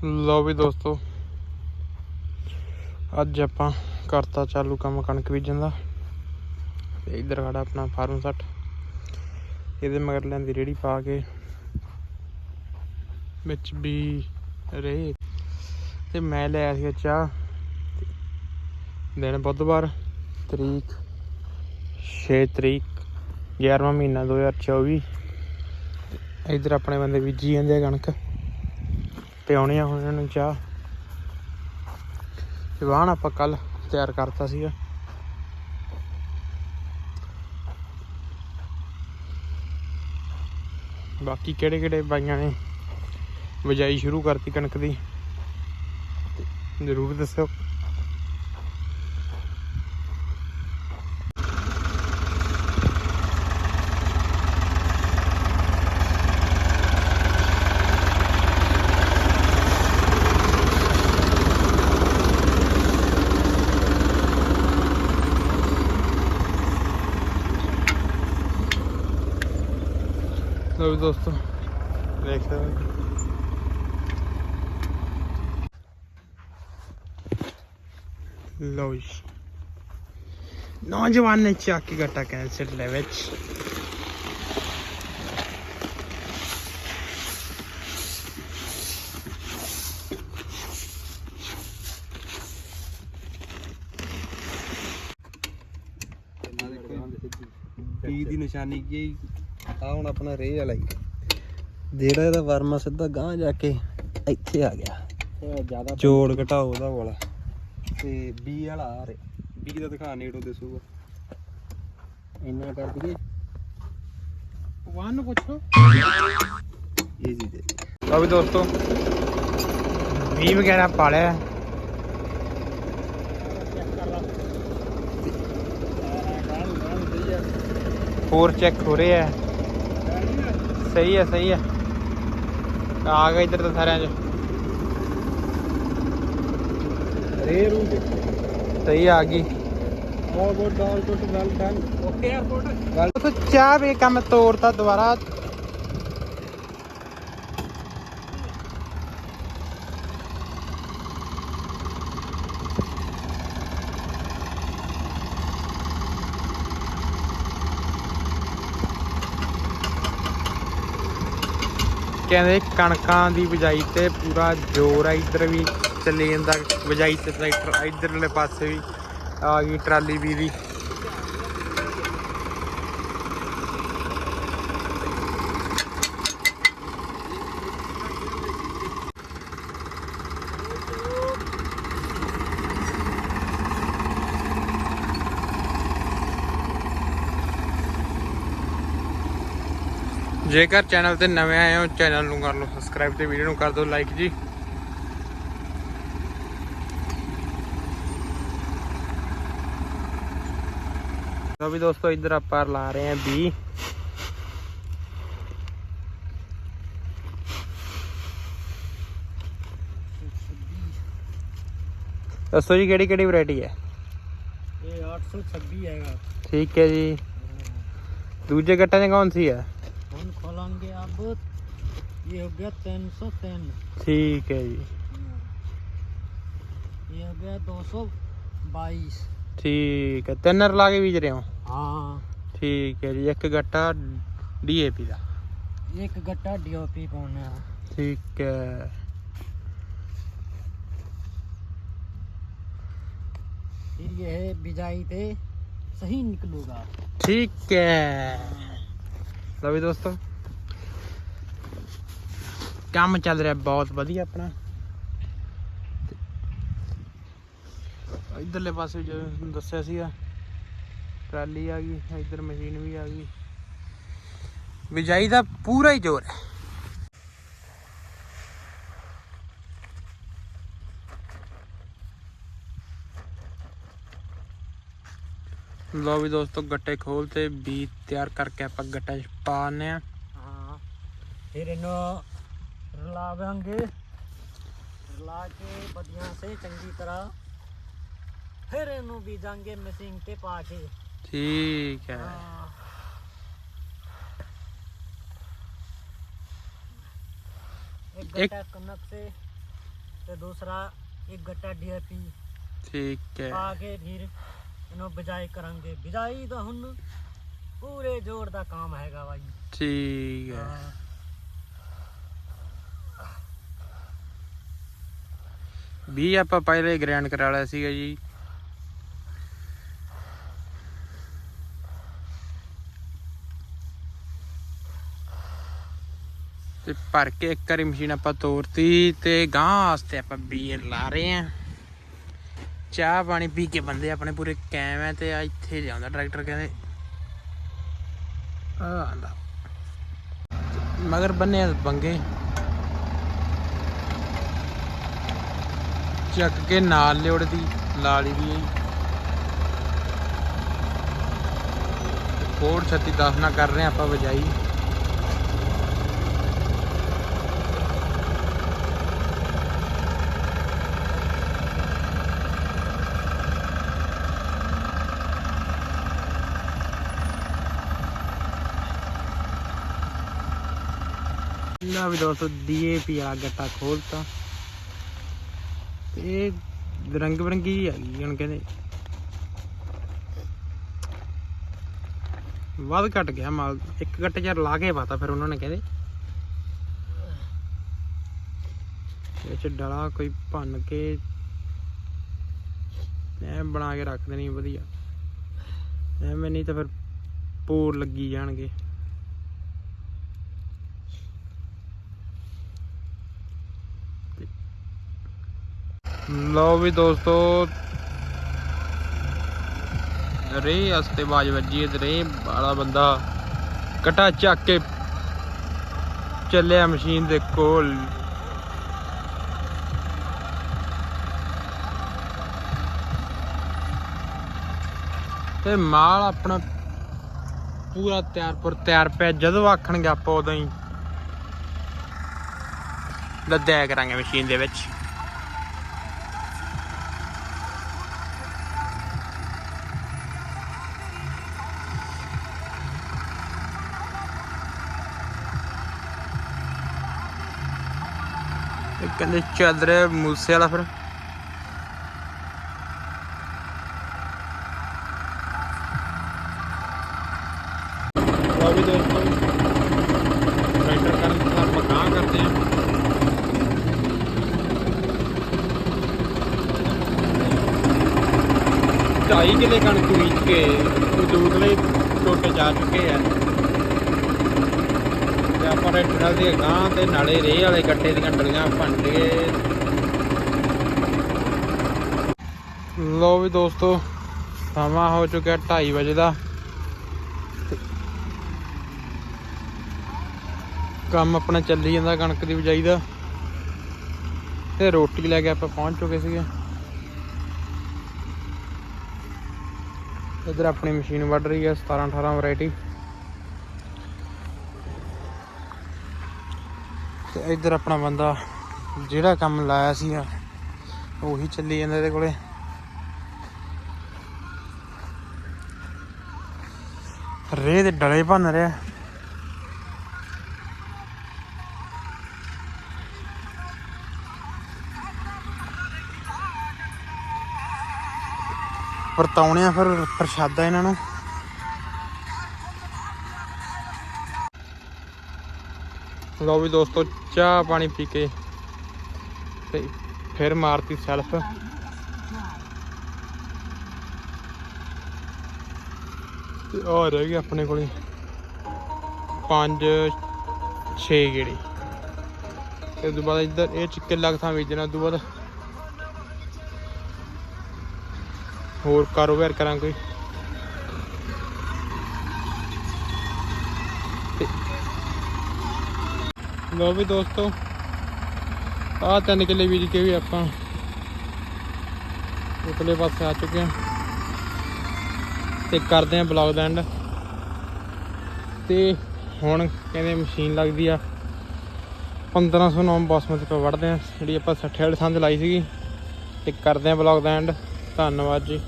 ਲਓ ਵੀ ਦੋਸਤੋ, ਅੱਜ ਆਪਾਂ ਕਰਤਾ ਚਾਲੂ ਕੰਮ ਕਣਕ ਬੀਜਣ ਦਾ। ਤੇ ਇੱਧਰ ਖੜਾ ਆਪਣਾ ਫਾਰਮ ਸੱਟ। ਇਹਦੇ ਮਗਰ ਲੈਂਦੀ ਰੇੜੀ ਪਾ ਕੇ। ਵਿੱਚ ਵੀ ਰੇ ਤੇ ਮੈਂ ਲਿਆ ਸੀ ਚਾਹ। ਦਿਨ ਬੁੱਧਵਾਰ, ਤਰੀਕ 6 ਤਰੀਕ 11ਵਾਂ ਮਹੀਨਾ 2024 ਤੇ ਇੱਧਰ ਆਪਣੇ ਬੰਦੇ ਬੀਜੀ ਜਾਂਦੇ ਆ ਕਣਕ। ਪਿਆਉਣੇ ਆ ਹੁਣ ਇਹਨਾਂ ਨੂੰ ਚਾਹ। ਤੇ ਆਪਾਂ ਕੱਲ ਤਿਆਰ ਕਰਤਾ ਸੀਗਾ। ਬਾਕੀ ਕਿਹੜੇ ਕਿਹੜੇ ਬਾਈਆਂ ਨੇ ਬਿਜਾਈ ਸ਼ੁਰੂ ਕਰਤੀ ਕਣਕ ਦੀ। ਜ਼ਰੂਰ ਦੱਸਿਓ। ਦੋਸਤੋ। ਦੇਖ ਸਕਦੇ ਹੋ। ਲਓ ਜੀ। ਨੌਜਵਾਨ ਨੇ ਚੱਕ ਕੇ ਗੱਟਾ ਕੈਂਸਰ ਲੈ ਵਿੱਚ। ਦੀ ਨਿਸ਼ਾਨੀ ਕੀ ਆ ਹੁਣ ਆਪਣਾ ਰੇ ਵਾਲਾ ਹੀ। ਜਿਹੜਾ ਇਹਦਾ ਵਰਮਾ ਸਿੱਧਾ ਗਾਂ ਜਾ ਕੇ ਇੱਥੇ ਆ ਗਿਆ। ਜ਼ਿਆਦਾ ਜੋੜ ਘਟਾਓ ਉਹਦਾ ਵਾਲਾ। ਤੇ ਬੀ ਵਾਲਾ ਆ ਰਿਹਾ। ਬੀ ਦਾ ਦਿਖਾ ਨੇੜੋਂ ਦਿਸੂਗਾ ਇੰਨਾ ਕਰ ਦਈਏ। ਵਾਹਨ ਨੂੰ ਪੁੱਛੋ। ਇਹ ਜੀ ਦੇ। ਲਓ ਵੀ ਦੋਸਤੋ ਵੀ ਵਗੈਰਾ ਪਾਲਿਆ ਹੋਰ ਚੈੱਕ ਹੋ ਰਿਹਾ ਹੈ ਸਹੀ ਹੈ ਸਹੀ ਹੈ। ਆ ਗਿਆ ਇੱਧਰ ਤਾਂ ਸਾਰਿਆਂ ਚ। ਰੇ ਰੂ ਦੇ ਸਹੀ ਆ ਗਈ। All good all good well done okay airport ਉਹ ਚਾਹ ਵੀ ਕੰਮ ਤੋੜਤਾ ਦੁਬਾਰਾ। ਕਹਿੰਦੇ ਕਣਕਾਂ ਦੀ ਬਿਜਾਈ ਤੇ ਪੂਰਾ ਜ਼ੋਰ ਆ। ਇੱਧਰ ਵੀ ਚੱਲੀ ਜਾਂਦਾ, ਬਿਜਾਈ ਤੇ ਟਰੈਕਟਰ, ਇੱਧਰਲੇ ਪਾਸੇ ਵੀ ਆ ਗਈ ਟਰਾਲੀ ਵੀ ਦੀ। ਜੇਕਰ ਚੈਨਲ ਤੇ ਨਵੇਂ ਆਏ ਹੋ ਚੈਨਲ ਨੂੰ ਕਰ ਲਓ ਸਬਸਕ੍ਰਾਈਬ ਤੇ ਵੀਡੀਓ ਨੂੰ ਕਰ ਦਿਓ ਲਾਈਕ ਜੀ। ਲੋ ਵੀ ਦੋਸਤੋ ਇੱਧਰ ਆਪਾਂ ਲਾ ਰਹੇ ਆਂ ਬੀ ਦੱਸੋ ਜੀ ਕਿਹੜੀ ਕਿਹੜੀ ਵੈਰਾਈਟੀ ਹੈ? ਇਹ 826 ਹੈਗਾ। ਠੀਕ ਹੈ ਜੀ। ਦੂਜੇ ਗੱਟਾਂ 'ਚ ਕੌਣ ਸੀ ਹੈ? ਹੁਣ ਖੋਲਾਂਗੇ ਅਬ ਇਹ ਹੋ ਗਿਆ 303 ਠੀਕ ਹੈ ਜੀ ਇਹ ਹੋ ਗਿਆ 222 ਠੀਕ ਹੈ ਤਿੰਨ ਰਲਾ ਕੇ ਬੀਜ ਰਹੇ ਹੋ ਹਾਂ ਠੀਕ ਹੈ ਜੀ ਇੱਕ ਗੱਟਾ ਡੀਏਪੀ ਦਾ ਇੱਕ ਗੱਟਾ ਡੀਓਪੀ ਪਾਉਣਾ ਠੀਕ ਹੈ फिर ये है बिजाई पे सही निकलूगा ਠੀਕ ਹੈ ਲਓ ਵੀ ਦੋਸਤੋ ਕੰਮ ਚੱਲ ਰਿਹਾ ਬਹੁਤ ਵਧੀਆ ਆਪਣਾ। ਇਧਰਲੇ ਪਾਸੇ ਜੋ ਦੱਸਿਆ ਸੀਗਾ, ਟਰਾਲੀ ਆ ਗਈ, ਇਧਰ ਮਸ਼ੀਨ ਵੀ ਆ ਗਈ। ਬਿਜਾਈ ਦਾ ਪੂਰਾ ਹੀ ਜ਼ੋਰ ਹੈ। ਲੋ ਵੀ ਦੋਸਤੋ, ਗੱਟੇ ਖੋਲ ਤੇ ਬੀਜ ਤਿਆਰ ਕਰਕੇ ਆਪਾਂ ਗੱਟਾ ਚ ਪਾਣੇ ਆ ਹਾਂ। ਫਿਰ ਇਹਨੂੰ इनो रलावेंगे रला के बढ़िया से चंगी तरह फिर इनो बीजांगे मशीन पे पाके ਠੀਕ ਹੈ हाँ एक एक- गट्टा कनक से ਤੇ ਦੂਸਰਾ ਇੱਕ ਗੱਟਾ ਡੀਏਪੀ ਠੀਕ ਹੈ ਪਾ ਕੇ ਫਿਰ ਇਹਨੂੰ ਬਿਜਾਈ ਕਰਾਂਗੇ ਬਿਜਾਈ ਦਾ ਹੁਣ ਪੂਰੇ ਜੋਰ ਦਾ ਕੰਮ ਹੈਗਾ ਵਾ ਜੀ ਠੀਕ ਹੈ ਹਾਂ। ਵੀ ਆਪਾਂ ਪਹਿਲੇ ਗ੍ਰੈਂਡ ਕਰਾ ਲਿਆ ਸੀਗਾ ਜੀ। ਤੇ ਭਰ ਕੇ ਇੱਕ ਵਾਰੀ ਮਸ਼ੀਨ ਆਪਾਂ ਤੋਰਤੀ ਤੇ ਗਾਂ ਵਾਸਤੇ ਆਪਾਂ ਬੀਅਰ ਲਾ ਰਹੇ ਆਂ ਚਾਹ ਪਾਣੀ ਪੀ ਕੇ ਬੰਦੇ ਆਪਣੇ ਪੂਰੇ ਕੈਮ ਹੈ ਤੇ ਆ ਇੱਥੇ ਜਾਂਦਾ ਟਰੈਕਟਰ ਕਹਿੰਦੇ। ਆ ਆਂਦਾ ਮਗਰ ਬੰਨੇ ਬੰਗੇ। ਚੱਕ ਕੇ ਨਾਲ ਲਿਉੜਦੀ ਲਾਲੀ ਦੀ ਹੈ ਕੋਡ 3610 ਨਾਲ ਕਰ ਰਹੇ ਆਪਾਂ ਵਜਾਈ। ਨਾ ਵੀ ਦੋਸਤੋ ਡੀਏਪੀ ਵਾਲਾ ਗੱਟਾ ਖੋਲਤਾ। ਤੇ ਇਹ ਰੰਗ ਬਰੰਗੀ ਜਿਹੀ ਆ ਗਈ ਹੁਣ ਕਹਿੰਦੇ ਵੱਧ ਘਟ ਗਿਆ ਮਾਲ, ਇੱਕ ਗੱਟੇ ਚ ਲਾ ਕੇ ਪਾਤਾ ਫਿਰ ਉਹਨਾਂ ਨੇ ਕਹਿੰਦੇ। ਇਹ ਚ ਡਲਾ ਕੋਈ ਭੰਨ ਕੇ, ਐ ਬਣਾ ਕੇ ਰੱਖ ਦੇਣੀ ਵਧੀਆ। ਐਵੇਂ ਨਹੀਂ ਤਾਂ ਫਿਰ ਪੂਰ ਲੱਗੀ ਜਾਣਗੇ। ਲਓ ਵੀ ਦੋਸਤੋ। ਰੇ ਅਸਤੇ ਬਾਜ ਵੱਜੀ ਤੇ ਰੇ ਵਾਲਾ ਬੰਦਾ ਕਟਾ ਚੱਕ ਕੇ ਚੱਲਿਆ ਮਸ਼ੀਨ ਦੇ ਕੋਲ। ਤੇ ਮਾਲ ਆਪਣਾ ਪੂਰਾ ਤਿਆਰ ਤਿਆਰ ਪਿਆ, ਜਦੋਂ ਆਖਣਗੇ ਆਪਾਂ ਉਦੋਂ ਹੀ ਲੱਦਿਆ ਕਰਾਂਗੇ ਮਸ਼ੀਨ ਦੇ ਵਿੱਚ। ਇਹ ਕਹਿੰਦੇ ਚੱਲ ਮੂਸੇ ਵਾਲਾ ਫਿਰ। ਲਓ ਵੀ ਦੋਸਤੋ ਟਰੈਕਟਰ ਕਰਨ ਦਾ ਆਪਾਂ ਕਰਦੇ ਹਾਂ। ਢਾਈ ਕਿਲੇ ਕਣਕ ਬੀਜ ਕੇ ਉਹ ਟੋਟੇ ਜਾ ਚੁੱਕੇ ਆ। ਤੇ ਆਪਾਂ ਗਾਂ ਤੇ ਨਾਲੇ ਰੇਹ ਵਾਲੇ ਗੱਟੇ ਦੀਆਂ ਡਲੀਆਂ ਭੰਡੇ ਕੇ। ਲੋ ਵੀ ਦੋਸਤੋ, ਸਮਾਂ ਹੋ ਚੁੱਕਿਆ 2:30 ਵਜੇ ਦਾ। ਕੰਮ ਆਪਣਾ ਚੱਲੀ ਜਾਂਦਾ ਕਣਕ ਦੀ ਬਿਜਾਈ ਦਾ। ਤੇ ਰੋਟੀ ਲੈ ਕੇ ਆਪਾਂ ਪਹੁੰਚ ਚੁੱਕੇ ਸੀਗੇ। ਇਧਰ ਆਪਣੀ ਮਸ਼ੀਨ ਵੱਢ ਰਹੀ ਹੈ 17 18 ਵੈਰਾਈਟੀ। ਤੇ ਇਧਰ ਆਪਣਾ ਬੰਦਾ ਜਿਹੜਾ ਕੰਮ ਲਾਇਆ ਸੀ ਉਹੀ ਚੱਲੀ ਜਾਂਦਾ ਇਹਦੇ ਕੋਲੇ। ਰੇਹ ਦੇ ਡਲੇ ਭੰਨ ਰਿਹਾ। ਵਰਤਾਉਣੇ ਆ ਫਿਰ ਪ੍ਰਸ਼ਾਦਾ ਇਹਨਾਂ ਨੂੰ। ਲਓ ਵੀ ਦੋਸਤੋ, ਚਾਹ ਪਾਣੀ ਪੀ ਕੇ ਤੇ ਫਿਰ ਮਾਰਤੀ ਸੈਲਫ। ਤੇ ਆ ਰਹਿ ਗਏ ਆਪਣੇ ਕੋਲੇ 5 6 ਗੇੜੇ। ਤੇ ਉਦੋਂ ਬਾਅਦ ਇੱਧਰ ਇਹ ਚਿੱਕੇ ਲੱਗ ਥਾਂ ਵੇਚਣਾ ਉਦੋਂ ਬਾਅਦ ਹੋਰ ਕਾਰੋਬਾਰ ਕਰਾਂ ਕੋਈ ਲੋ ਵੀ ਦੋਸਤੋ, ਆਹ ਤਿੰਨ ਕਿੱਲੇ ਬੀਜ ਕੇ ਵੀ ਆਪਾਂ ਉਤਲੇ ਪਾਸੇ ਆ ਚੁੱਕੇ ਹਾਂ। ਤੇ ਕਰਦੇ ਹਾਂ ਬਲੌਗ ਦਾ ਐਂਡ ਤੇ ਹੁਣ ਕਹਿੰਦੇ ਮਸ਼ੀਨ ਲੱਗਦੀ ਆ। 1509 ਬਾਸਮਤੀ ਪਾ ਵੜਦੇ ਆ ਜਿਹੜੀ ਆਪਾਂ 60 ਵਾਲੀ ਸੰਦ ਲਾਈ ਸੀਗੀ। ਤੇ ਕਰਦੇ ਆਂ ਬਲੌਗ ਦਾ ਐਂਡ ਧੰਨਵਾਦ ਜੀ।